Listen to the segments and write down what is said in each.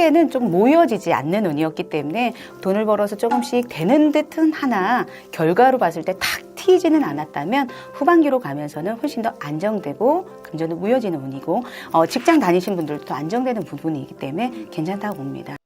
상반기에는 좀 모여지지 않는 운이었기 때문에 돈을 벌어서 조금씩 되는 듯은 하나 결과로 봤을 때 탁 튀지는 않았다면 후반기로 가면서는 훨씬 더 안정되고 금전도 모여지는 운이고 어, 직장 다니신 분들도 안정되는 부분이기 때문에 괜찮다고 봅니다.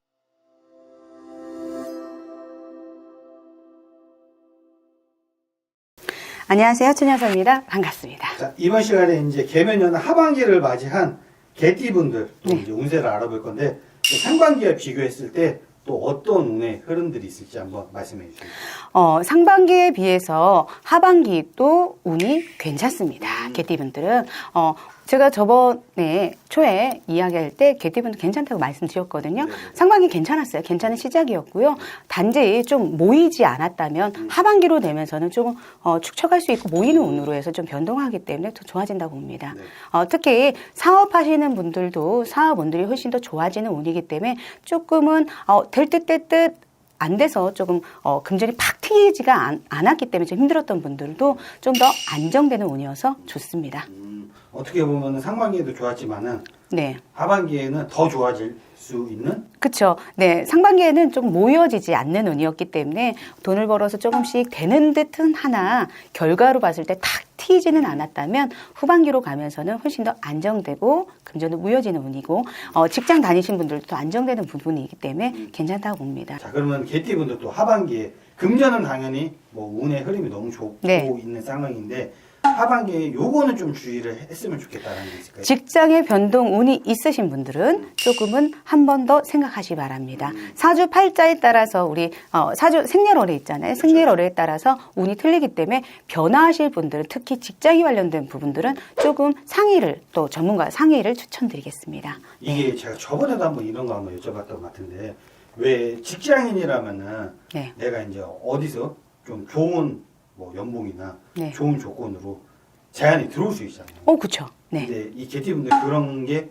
안녕하세요. 춘여서입니다. 반갑습니다. 자, 이번 시간에 이제 개면연 하반기를 맞이한 개띠분들 또 네. 이제 운세를 알아볼 건데 상반기와 비교했을 때 또 어떤 운의 흐름들이 있을지 한번 말씀해 주시죠. 어, 상반기에 비해서 하반기도 운이 괜찮습니다. 개띠분들은 어, 제가 저번에 초에 이야기할 때 개띠분들 괜찮다고 말씀드렸거든요. 상반기 괜찮았어요. 괜찮은 시작이었고요. 단지 좀 모이지 않았다면 하반기로 되면서는 조금 어, 축척할 수 있고 모이는 운으로 해서 좀 변동하기 때문에 더 좋아진다고 봅니다. 네. 어, 특히 사업하시는 분들도 사업운들이 훨씬 더 좋아지는 운이기 때문에 조금은 어, 될듯 될듯 안 돼서 조금 어, 금전이 팍 튀지가 않, 않았기 때문에 좀 힘들었던 분들도 좀 더 안정되는 운이어서 좋습니다. 음, 어떻게 보면 상반기에도 좋았지만은 네. 하반기에는 더 좋아질 수 있는 그렇죠. 네, 상반기에는 좀 모여지지 않는 운이었기 때문에 돈을 벌어서 조금씩 되는 듯은 하나 결과로 봤을 때 탁 튀지는 않았다면 후반기로 가면서는 훨씬 더 안정되고 금전도 모여지는 운이고 어, 직장 다니신 분들도 안정되는 부분이기 때문에 괜찮다고 봅니다. 자 그러면 개띠분들 또 하반기에 금전은 당연히 뭐 운의 흐름이 너무 좋고 네. 있는 상황인데 하반기에 요거는 좀 주의를 했으면 좋겠다는 게 있을까요? 직장의 변동 운이 있으신 분들은 조금은 한 번 더 생각하시 바랍니다. 사주 팔자에 따라서 우리 어, 사주 생년월일 있잖아요. 생년월일에 따라서 운이 틀리기 때문에 변화하실 분들은 특히 직장이 관련된 부분들은 조금 상의를 또 전문가 상의를 추천드리겠습니다. 이게 제가 저번에도 한번 이런 거 한번 여쭤봤던 것 같은데 왜 직장인이라면은 네. 내가 이제 어디서 좀 좋은 뭐 연봉이나 네. 좋은 조건으로 제안이 들어올 수 있잖아요. 어, 그렇죠. 네. 근데 이 개티분들 그런 게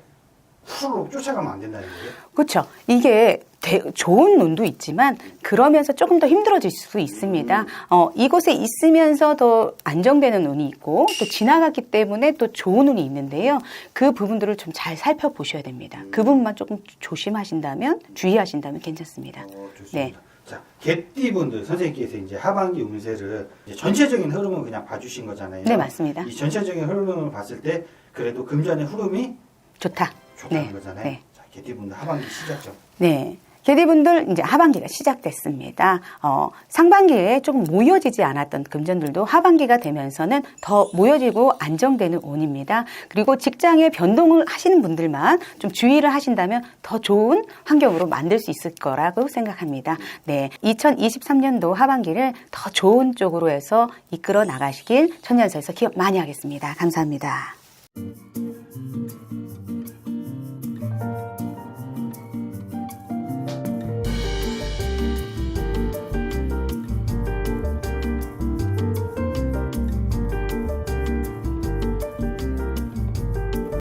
후루룩 쫓아가면 안 된다는 거예요. 그렇죠. 이게 대- 좋은 눈도 있지만 그러면서 조금 더 힘들어질 수 있습니다. 어, 이곳에 있으면서 더 안정되는 눈이 있고 또 지나갔기 때문에 또 좋은 눈이 있는데요. 그 부분들을 좀 잘 살펴보셔야 됩니다. 그 부분만 조금 조심하신다면 주의하신다면 괜찮습니다. 어, 좋습니다. 자, 개띠분들 선생님께서 이제 하반기 운세를 이제 전체적인 흐름을 그냥 봐주신 거잖아요. 네, 맞습니다. 이 전체적인 흐름을 봤을 때 그래도 금전의 흐름이 좋다. 좋다는 네, 거잖아요. 네. 자, 개띠분들 하반기 시작점. 네. 개디분들 이제 하반기가 시작됐습니다. 어, 상반기에 조금 모여지지 않았던 금전들도 하반기가 되면서는 더 모여지고 안정되는 운입니다. 그리고 직장에 변동을 하시는 분들만 좀 주의를 하신다면 더 좋은 환경으로 만들 수 있을 거라고 생각합니다. 네. 2023년도 하반기를 더 좋은 쪽으로 해서 이끌어 나가시길 천년사에서 기업 많이 하겠습니다. 감사합니다.